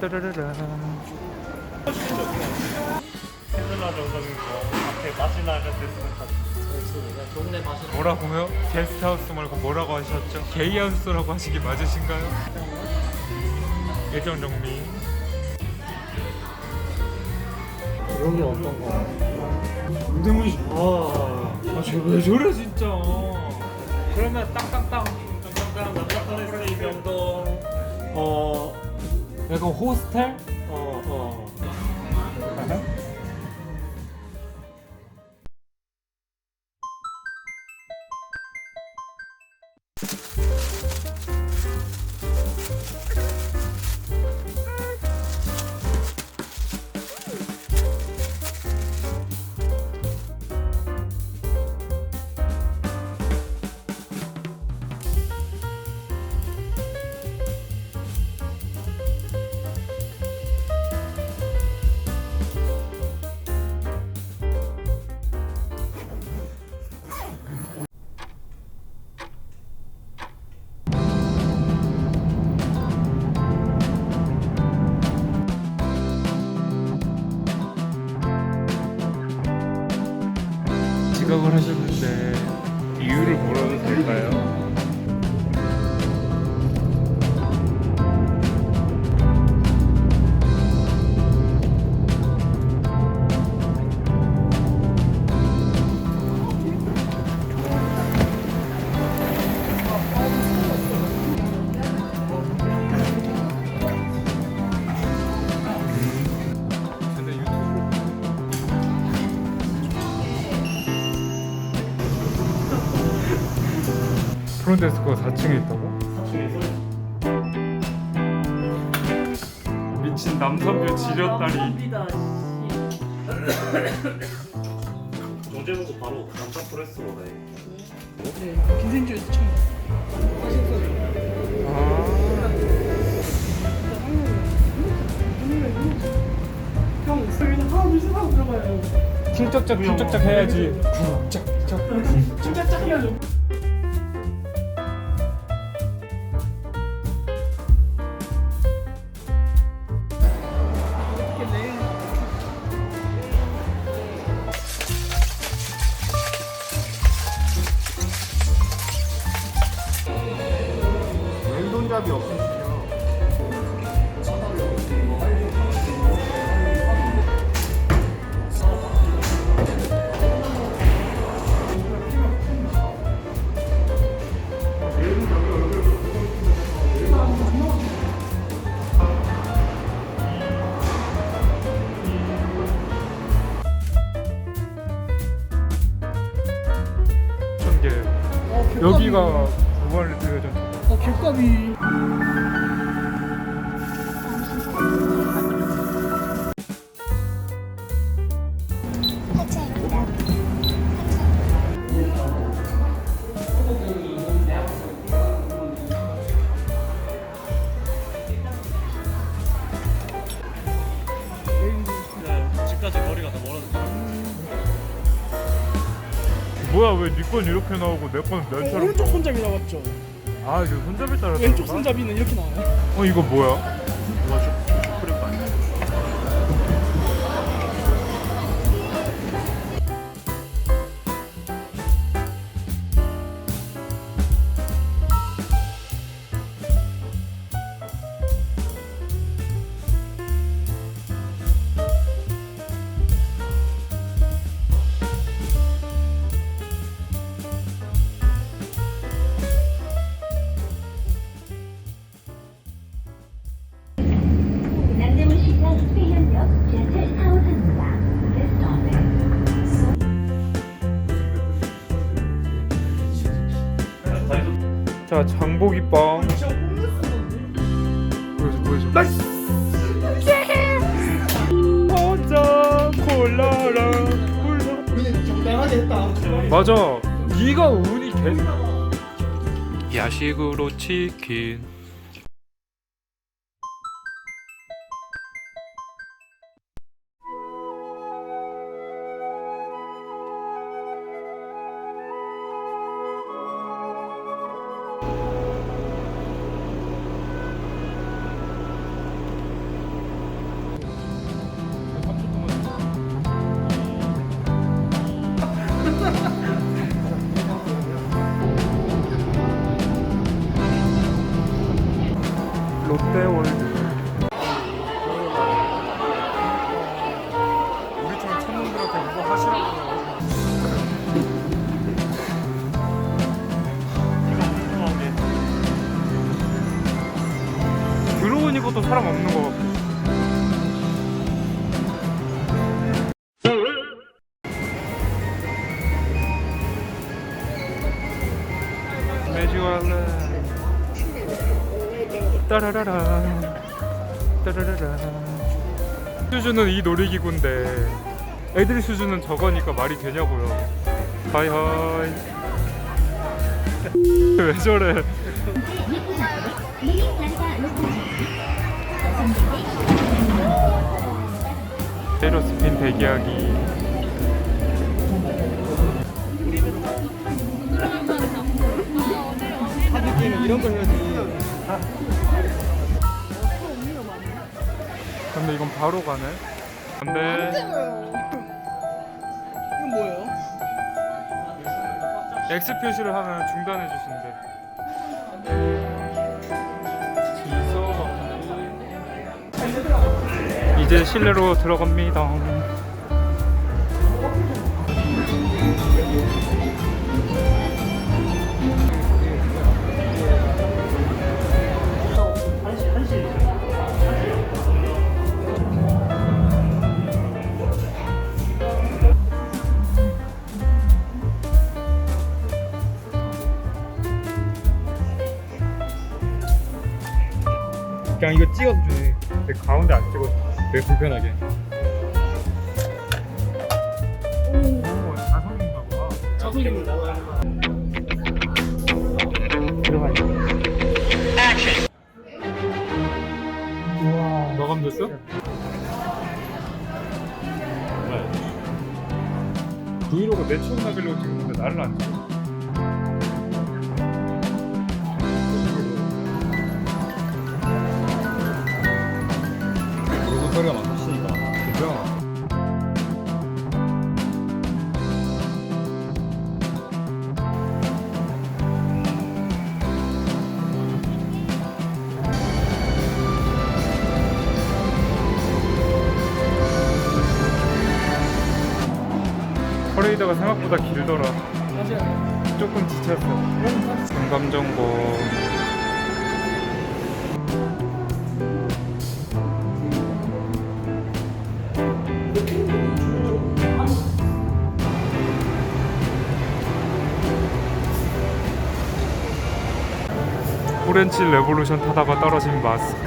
따라라라. 정도는 뭐 앞에 맛이나 이런 데서 동네 맛은 뭐라고요? 게스트하우스 말고 뭐라고 하셨죠? 게이하우스라고 하시기 맞으신가요? 예정 정리. 여기 어떤 거? 운동이 아, 쟤왜 저래 진짜. 그러면 땅땅땅. 남자편에서 이병동 어, 약간 호스텔? 지각을 하셨는 프론데스크가 4층에 있다고? 미친 남선뷰 지렸다니. 정제보고 바로 남자 프레스로 해. 김생주에서 처음 형 여기는 하나 둘셋 하고 들어가요. 쿵짝짝 쿵짝짝 해야지. 쿵짝짝 짝짝짝 해야죠 왼손잡이 없으시죠? 천개 어, 여기가 9번 리트가 어 귤값이 왜네건 이렇게 나오고 내건 어, 내처럼 오른쪽 손잡이 나왔죠. 아 이거 손잡이 따라 왼쪽 손잡이는 이렇게 나와요. 어 이거 뭐야? 자 장보기 빵 보여줘 보여줘. 나이스! 혼자 콜라랑 콜라. 우리는 정당하게 했다. 맞아. 네가 운이 개 야식으로 치킨 또 사람 없는 거 같고. 따라라라. 따라라라. 수준은 이 놀이기구인데 애들 수준은 저거니까 말이 되냐고요. 하이하이. 왜 저래 세로스핀 대기하기 하드 게임은 이런 걸 해야지. 근데 이건 바로 가네 근데 이건 뭐예요? X 표시를 하면 중단해 주신대 이제 실내로 들어갑니다 봐 자석입니다. 우와 마감 됐어? 브이로그 내 추억 나기로 찍는데 나를 안 찍어 소리가 많으 퍼레이드가 생각보다 길더라. 조금 지쳤어 공감정보. 오렌지 레볼루션 타다가 떨어진 마스크.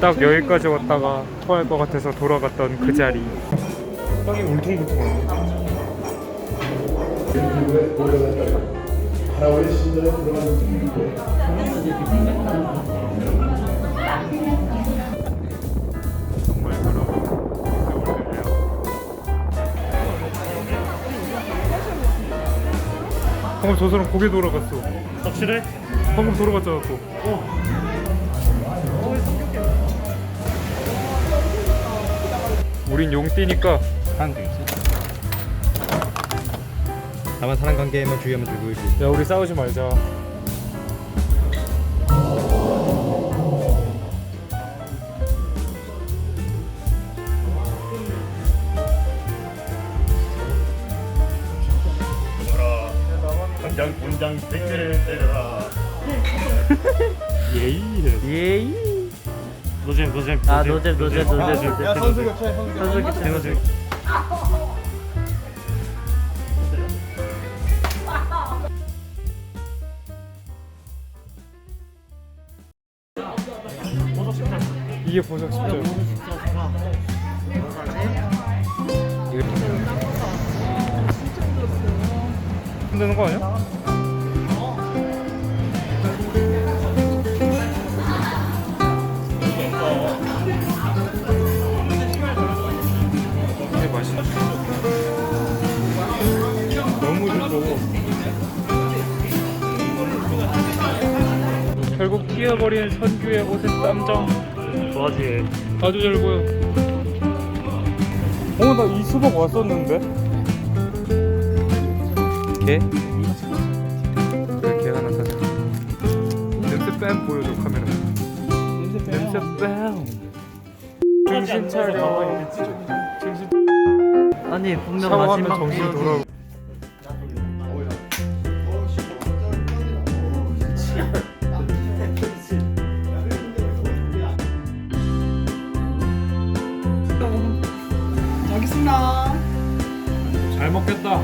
딱 여기까지 왔다가 토할 것 같아서 돌아갔던 그 자리 땅이 울퉁불퉁하네 정말 그럼 방금 저 사람 고개 돌아갔어. 확실해? 방금 돌아갔잖아 또. 우린 용띠니까 사람 되겠지? 다만 사람 관계에만 주의하면 되고이지. 야 우리 싸우지 말자 뭐라 당장 본장 100개를 때려라 예이 예이 노잼 노잼 아 노잼 노잼 노잼 노잼 야 선수 교체 선수 교체. 선수 교체 이게 보석 십자 힘드는 거 아니야? 이게 맛있네 너무 좋고. 결국 튀어버린 선규의 옷에 땀정 좋아지 아주 잘 보여. 어, 나 이 수박 왔었는데. 개? 그래, 개 하나 사자. 렌즈 뺨 보여줘 카메라. 정신 차려. 정신 아니 분명 샤워하면 마지막 정신 구역이 돌아. 여 잘 먹겠다.